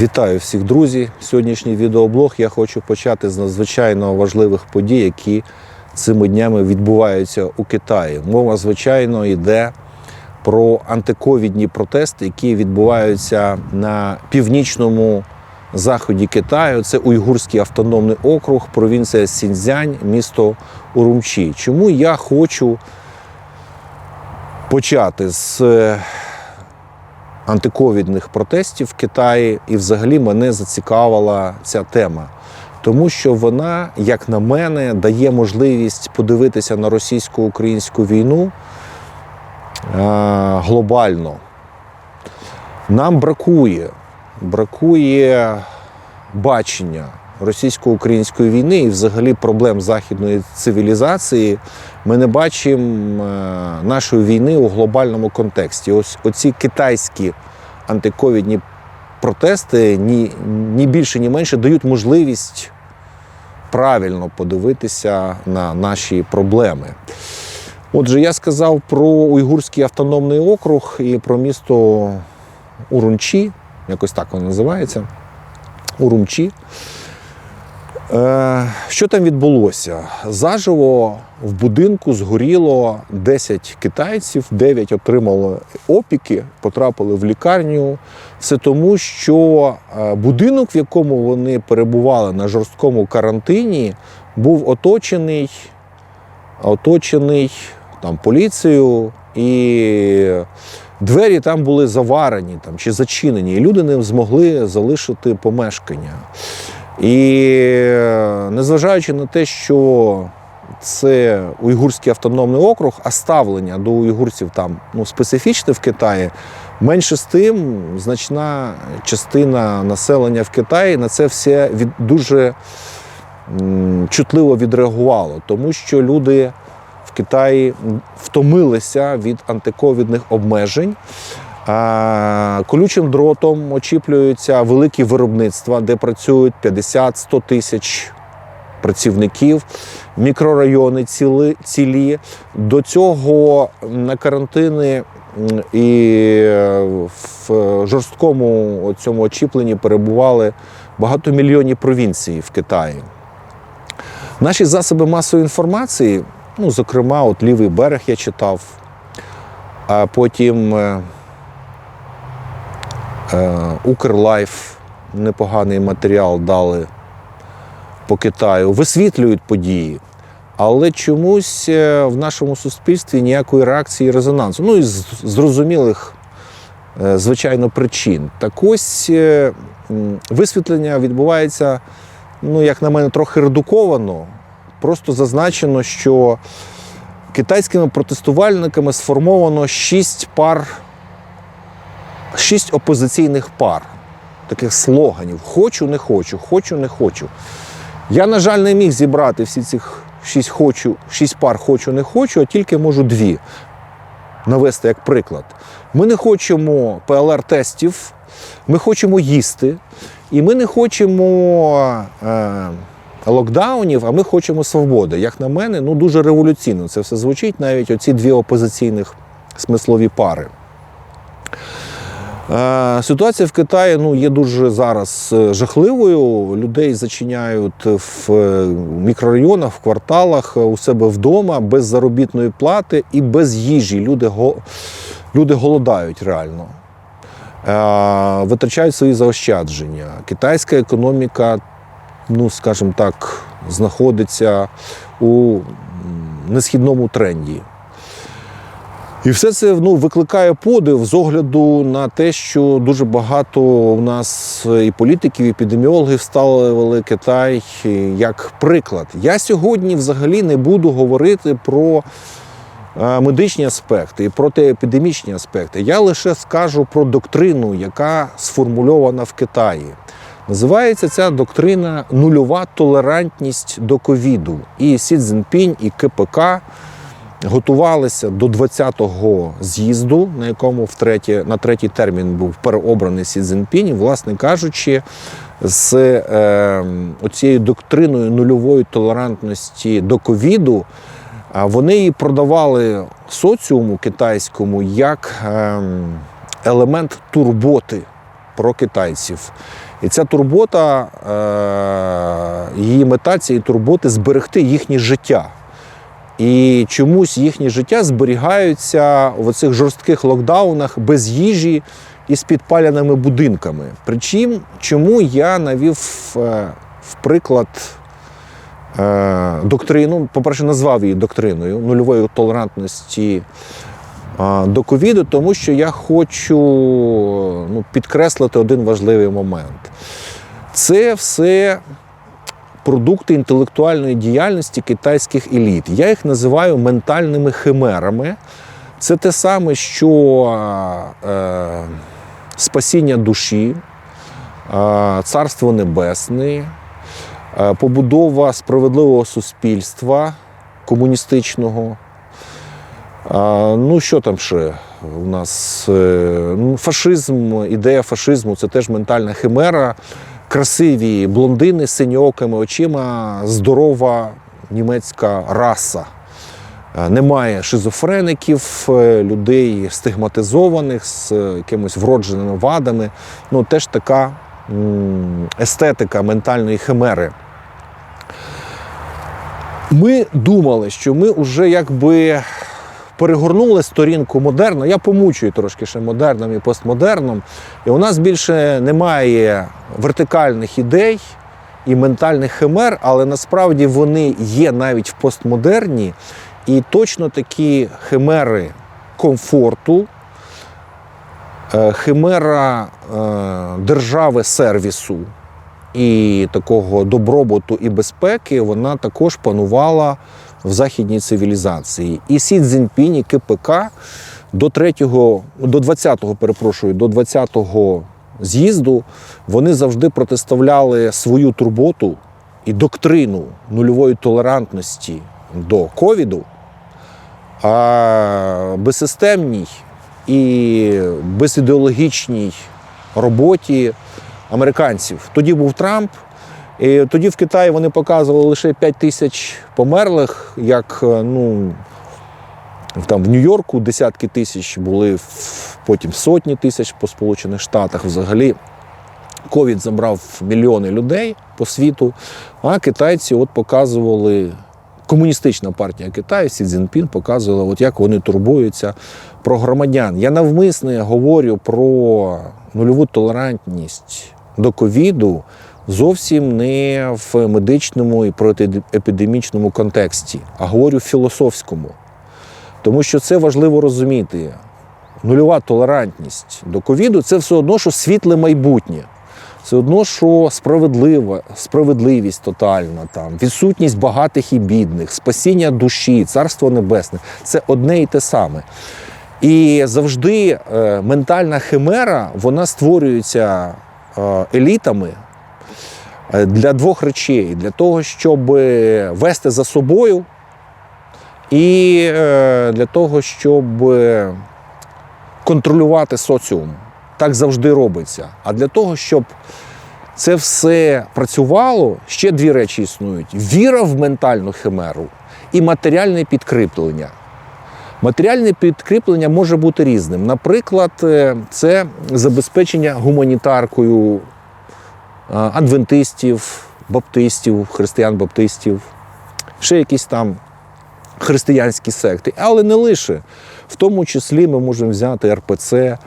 Вітаю всіх друзі! Сьогоднішній відеоблог я хочу почати з надзвичайно важливих подій, які цими днями відбуваються у Китаї. Мова, звичайно, йде про антиковідні протести, які відбуваються на північному заході Китаю. Це Уйгурський автономний округ, провінція Сіньцзянь, місто Урумчі. Чому я хочу почати з е, антиковідних протестів в Китаї, і взагалі мене зацікавила ця тема. Тому що вона, як на мене, дає можливість подивитися на російсько-українську війну глобально. Нам бракує, бракує бачення російсько-української війни і взагалі проблем західної цивілізації. Ми не бачимо е, нашої війни у глобальному контексті. Ось оці китайські антиковідні протести ні, ні більше, ні менше дають можливість правильно подивитися на наші проблеми. Отже, я сказав про Уйгурський автономний округ і про місто Урумчі, якось так воно називається. Урумчі. Е, Що там відбулося? Заживо в будинку згоріло 10 китайців, 9 отримали опіки, потрапили в лікарню. Все тому, що е, будинок, в якому вони перебували на жорсткому карантині, був оточений, оточений там, поліцією, і двері там були заварені там, чи зачинені, і люди не змогли залишити помешкання. І е, незважаючи на те, що це уйгурський автономний округ, а ставлення до уйгурців там ну, специфічне в Китаї, менше з тим, значна частина населення в Китаї на це все від, дуже чутливо відреагувало, тому що люди в Китаї втомилися від антиковідних обмежень. Колючим дротом очіплюються великі виробництва, де працюють 50-100 тисяч працівників, мікрорайони ціли, цілі. До цього на карантини і в жорсткому цьому очіпленні перебували багатомільйонні провінції в Китаї. Наші засоби масової інформації, ну, зокрема, от лівий берег я читав, а потім. Е, Укрлайф непоганий матеріал дали по Китаю, висвітлюють події. Але чомусь е, в нашому суспільстві ніякої реакції резонансу. Ну і з зрозумілих, е, звичайно, причин. Так ось висвітлення відбувається, ну, як на мене, трохи редуковано. Просто зазначено, що китайськими протестувальниками сформовано шість пар шість опозиційних пар, таких слоганів: хочу, не хочу, хочу, не хочу. Я, на жаль, не міг зібрати всі цих шість хочу, шість пар хочу, не хочу, а тільки можу дві навести як приклад. Ми не хочемо ПЛР-тестів, ми хочемо їсти, і ми не хочемо е, локдаунів, а ми хочемо свободи. Як на мене, ну дуже революційно це все звучить, навіть оці дві опозиційних смислові пари. Е, Ситуація в Китаї ну, є дуже зараз е, жахливою. Людей зачиняють в е, мікрорайонах, в кварталах, у себе вдома, без заробітної плати і без їжі. Люди. Люди голодають реально. Витрачають свої заощадження. Китайська економіка, ну, скажімо так, знаходиться у несхідному тренді. І все це ну, викликає подив з огляду на те, що дуже багато у нас і політиків, і епідеміологів ставили Китай як приклад. Я сьогодні взагалі не буду говорити про е, медичні аспекти і протиепідемічні аспекти. Я лише скажу про доктрину, яка сформульована в Китаї. Називається ця доктрина нульова толерантність до ковіду. І Сі Цзіньпінь, і КПК готувалися до 20-го з'їзду, на якому втретє, на третій термін був переобраний Сі Цзіньпінь, власне кажучи, з е, оцією доктриною нульової толерантності до ковіду, вони її продавали соціуму китайському як е, елемент турботи про китайців. І ця турбота, е, її мета цієї турботи зберегти їхнє життя. І чомусь їхнє життя зберігаються в оцих жорстких локдаунах без їжі і з підпаляними будинками. Причому, чому я навів е, в приклад е, доктрину, по-перше, назвав її доктриною нульової толерантності е, до ковіду, тому що я хочу ну, підкреслити один важливий момент. Це все продукти інтелектуальної діяльності китайських еліт. Я їх називаю ментальними химерами. Це те саме, що е, спасіння душі, е, царство небесне, е, побудова справедливого суспільства комуністичного. А, ну, що там ще у нас? Е, ну, фашизм, ідея фашизму це теж ментальна химера. Красиві блондини з синьоокими очима, здорова німецька раса. Е, Немає шизофреників, е, людей стигматизованих з е, якимись вродженими вадами. Ну, теж така естетика ментальної химери. Ми думали, що ми вже якби перегорнули сторінку модерну. Я помучую трошки ще модерном і постмодерном. І у нас більше немає вертикальних ідей і ментальних химер, але насправді вони є навіть в постмодерні. І точно такі химери комфорту, е, химера е, держави сервісу і такого добробуту і безпеки, вона також панувала в західній цивілізації. І Сі Цзіньпінь, і КПК до 3-го, до 20-го, перепрошую, до 20-го з'їзду вони завжди протиставляли свою турботу і доктрину нульової толерантності до ковіду, а безсистемній і безідеологічній роботі американців. Тоді був Трамп. І тоді в Китаї вони показували лише 5 тисяч померлих, як е, ну, там в Нью-Йорку десятки тисяч були, потім сотні тисяч по Сполучених Штатах. Взагалі ковід забрав мільйони людей по світу, а китайці от показували. Комуністична партія Китаю Сі Цзіньпін показувала, от як вони турбуються про громадян. Я навмисне говорю про нульову толерантність до ковіду зовсім не в медичному і протиепідемічному контексті, а говорю в філософському. Тому що це важливо розуміти. Нульова толерантність до ковіду це все одно, що світле майбутнє. Це одно, що справедлива, справедливість тотальна, там, відсутність багатих і бідних, спасіння душі, царство небесне це одне і те саме. І завжди е, ментальна химера вона створюється е, елітами для двох речей: для того, щоб вести за собою, і е, для того, щоб е, контролювати соціум. Так завжди робиться. А для того, щоб це все працювало, ще дві речі існують: віра в ментальну химеру і матеріальне підкріплення. Матеріальне підкріплення може бути різним. Наприклад, е, це забезпечення гуманітаркою е, адвентистів, баптистів, християн-баптистів, ще якісь там християнські секти, але не лише. В тому числі ми можемо взяти РПЦ.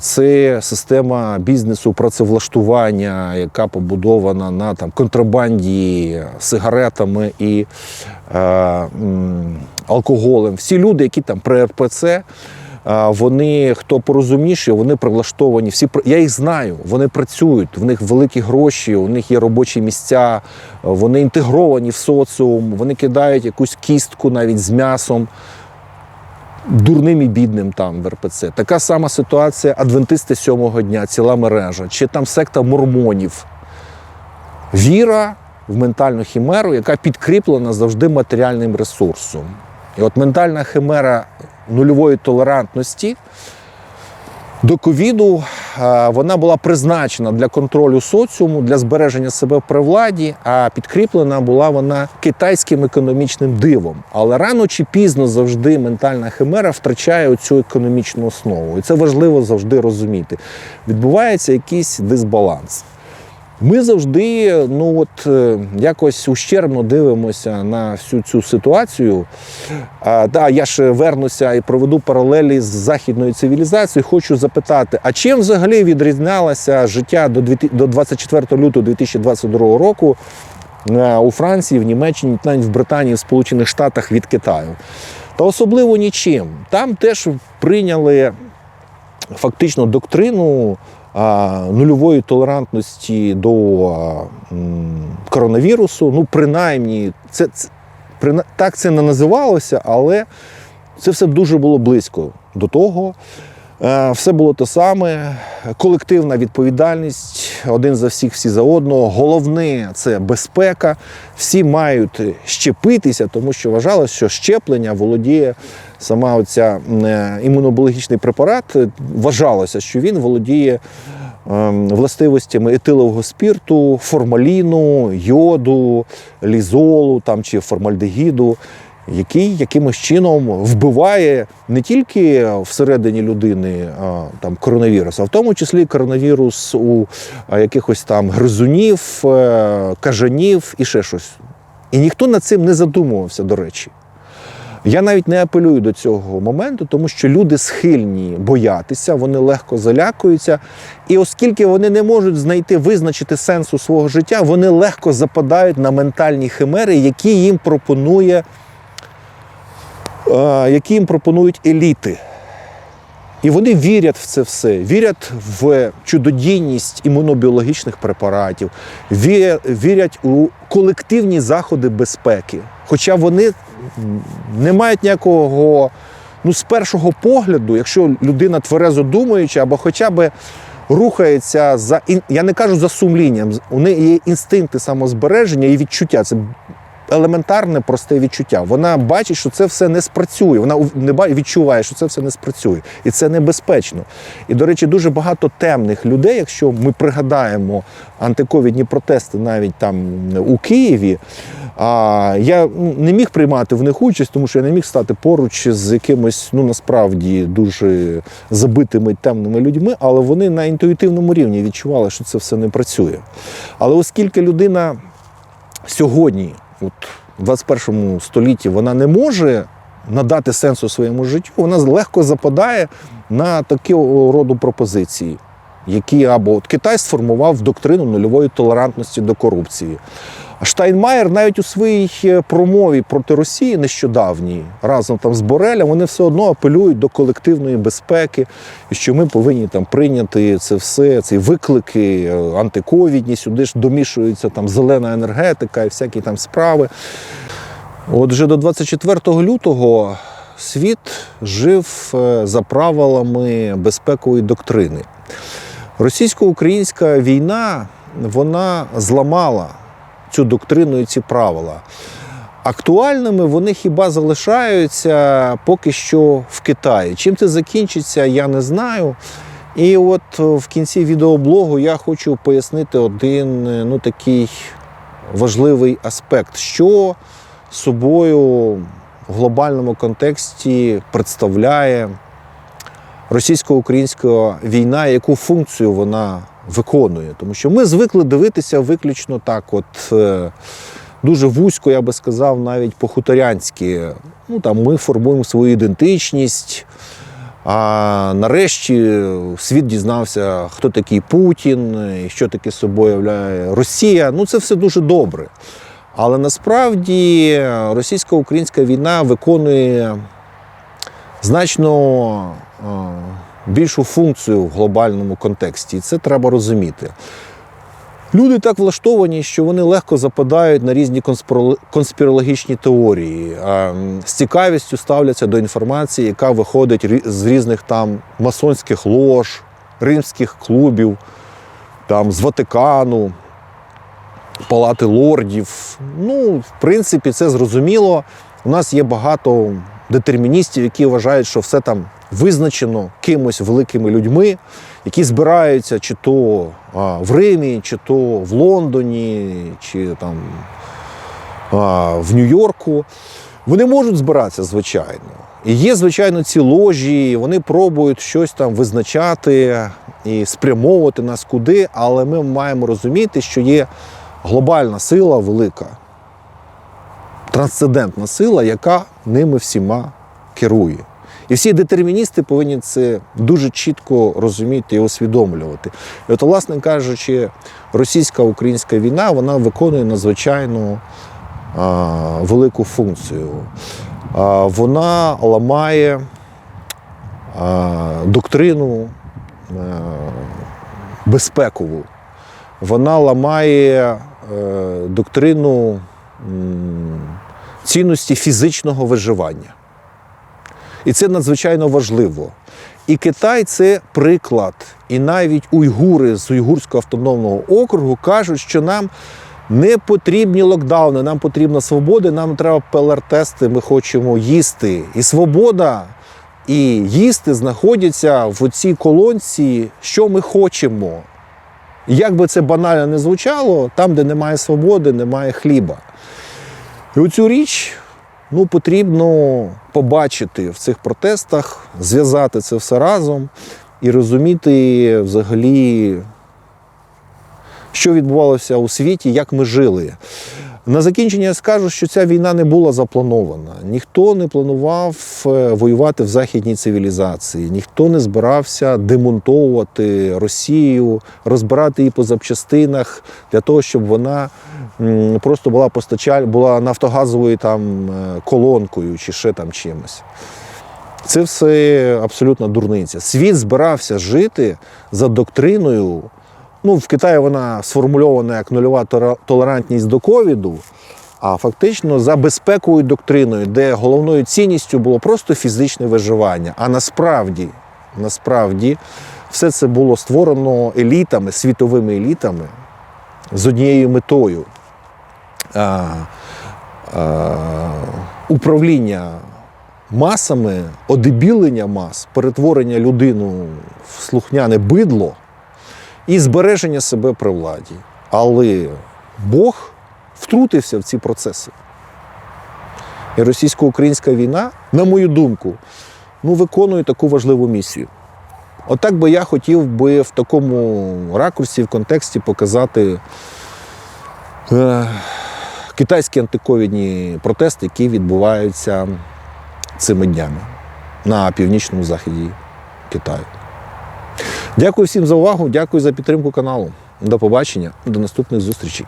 Це система бізнесу працевлаштування, яка побудована на там, контрабанді сигаретами і е, алкоголем. Всі люди, які там при РПЦ, вони хто порозумніші, вони прилаштовані. Всі я їх знаю. Вони працюють, в них великі гроші, у них є робочі місця, вони інтегровані в соціум, вони кидають якусь кістку навіть з м'ясом дурним і бідним там в РПЦ. Така сама ситуація адвентисти сьомого дня, ціла мережа, чи там секта мормонів. Віра в ментальну хімеру, яка підкріплена завжди матеріальним ресурсом. І от ментальна химера нульової толерантності До ковіду е, вона була призначена для контролю соціуму, для збереження себе при владі, а підкріплена була вона китайським економічним дивом. Але рано чи пізно завжди ментальна химера втрачає цю економічну основу. І це важливо завжди розуміти. Відбувається якийсь дисбаланс. Ми завжди ну от е, якось ущербно дивимося на всю цю ситуацію. А, да, я ж вернуся і проведу паралелі з західною цивілізацією. Хочу запитати, а чим взагалі відрізнялося життя до 24 лютого 2022 року е, у Франції, в Німеччині, навіть в Британії, в Сполучених Штатах від Китаю? Та особливо нічим. Там теж прийняли фактично доктрину нульової толерантності до коронавірусу. Ну, принаймні, це, це так це не називалося, але це все дуже було близько до того. Е, Все було те саме, колективна відповідальність, один за всіх, всі за одного. Головне це безпека. Всі мають щепитися, тому що вважалося, що щеплення володіє сама оця е, імунобіологічний препарат. Вважалося, що він володіє ем, властивостями етилового спірту, формаліну, йоду, лізолу там, чи формальдегіду який якимось чином вбиває не тільки всередині людини там коронавірус, а в тому числі коронавірус у якихось там гризунів, е, кажанів і ще щось. І ніхто над цим не задумувався, до речі. Я навіть не апелюю до цього моменту, тому що люди схильні боятися, вони легко залякуються. І оскільки вони не можуть знайти визначити сенсу свого життя, вони легко западають на ментальні химери, які їм пропонує які їм пропонують еліти. І вони вірять в це все, вірять в чудодійність імунобіологічних препаратів, вірять у колективні заходи безпеки. Хоча вони не мають ніякого, ну, з першого погляду, якщо людина тверезо думаюча, або хоча б рухається за я не кажу за сумлінням, у неї є інстинкти самозбереження і відчуття. Це елементарне просте відчуття. Вона бачить, що це все не спрацює. Вона не відчуває, що це все не спрацює. І це небезпечно. І, до речі, дуже багато темних людей, якщо ми пригадаємо антиковідні протести навіть там у Києві. А я не міг приймати в них участь, тому що я не міг стати поруч з якимось, ну насправді дуже забитими темними людьми, але вони на інтуїтивному рівні відчували, що це все не працює. Але оскільки людина сьогодні, от в 21 столітті, вона не може надати сенсу своєму життю, вона легко западає на такі роду пропозиції, які або от Китай сформував доктрину нульової толерантності до корупції. Штайнмаєр навіть у своїй е, промові проти Росії нещодавній, разом там з Борелем, вони все одно апелюють до колективної безпеки, і що ми повинні там прийняти це все, ці виклики е, антиковідні, сюди ж домішується там зелена енергетика і всякі там справи. Отже, до 24 лютого світ жив е, за правилами безпекової доктрини. Російсько-українська війна вона зламала цю доктрину і ці правила. Актуальними вони хіба залишаються поки що в Китаї. Чим це закінчиться, я не знаю. І от в кінці відеоблогу я хочу пояснити один е, ну, такий важливий аспект, що собою в глобальному контексті представляє російсько-українська війна, яку функцію вона виконує. Тому що ми звикли дивитися виключно так, от е, дуже вузько, я би сказав, навіть по-хуторянськи. Ну, там, ми формуємо свою ідентичність. А нарешті світ дізнався, хто такий Путін, і що таке собою являє Росія. Ну, це все дуже добре. Але насправді російсько-українська війна виконує значно більшу функцію в глобальному контексті, і це треба розуміти. Люди так влаштовані, що вони легко западають на різні конспірологічні теорії, з цікавістю ставляться до інформації, яка виходить з різних там масонських лож, римських клубів, там, з Ватикану, палати лордів. Ну, в принципі, це зрозуміло. У нас є багато детерміністів, які вважають, що все там визначено кимось великими людьми, які збираються чи то в Римі, чи то в Лондоні, чи там в Нью-Йорку. Вони можуть збиратися, звичайно. І є, звичайно, ці ложі, вони пробують щось там визначати і спрямовувати нас куди, але ми маємо розуміти, що є глобальна сила велика, трансцендентна сила, яка ними всіма керує. І всі детерміністи повинні це дуже чітко розуміти і усвідомлювати. І от, власне кажучи, російсько-українська війна вона виконує надзвичайно а, велику функцію. А, вона ламає а, доктрину а, безпекову. Вона ламає е, доктрину м, цінності фізичного виживання. І це надзвичайно важливо. І Китай це приклад. І навіть уйгури з Уйгурського автономного округу кажуть, що нам не потрібні локдауни, нам потрібна свобода, нам треба ПЛР-тести, ми хочемо їсти. І свобода і їсти знаходяться в цій колонці, що ми хочемо. Як би це банально не звучало, там, де немає свободи, немає хліба. І оцю річ ну, потрібно побачити в цих протестах, зв'язати це все разом і розуміти взагалі, що відбувалося у світі, як ми жили. На закінчення я скажу, що ця війна не була запланована. Ніхто не планував е, воювати в західній цивілізації, ніхто не збирався демонтовувати Росію, розбирати її по запчастинах для того, щоб вона просто була постачаль, була нафтогазовою там е, колонкою чи ще там чимось. Це все абсолютно дурниця. Світ збирався жити за доктриною. Ну, в Китаї вона сформульована як нульова толерантність до ковіду, а фактично за безпековою доктриною, де головною цінністю було просто фізичне виживання. А насправді, насправді, все це було створено елітами, світовими елітами з однією метою а, а, управління масами, одебілення мас, перетворення людину в слухняне бидло і збереження себе при владі. Але Бог втрутився в ці процеси. І російсько-українська війна, на мою думку, ну, виконує таку важливу місію. Отак би я хотів би в такому ракурсі, в контексті показати е, китайські антиковідні протести, які відбуваються цими днями на північному заході Китаю. Дякую всім за увагу, дякую за підтримку каналу. До побачення, до наступних зустрічей.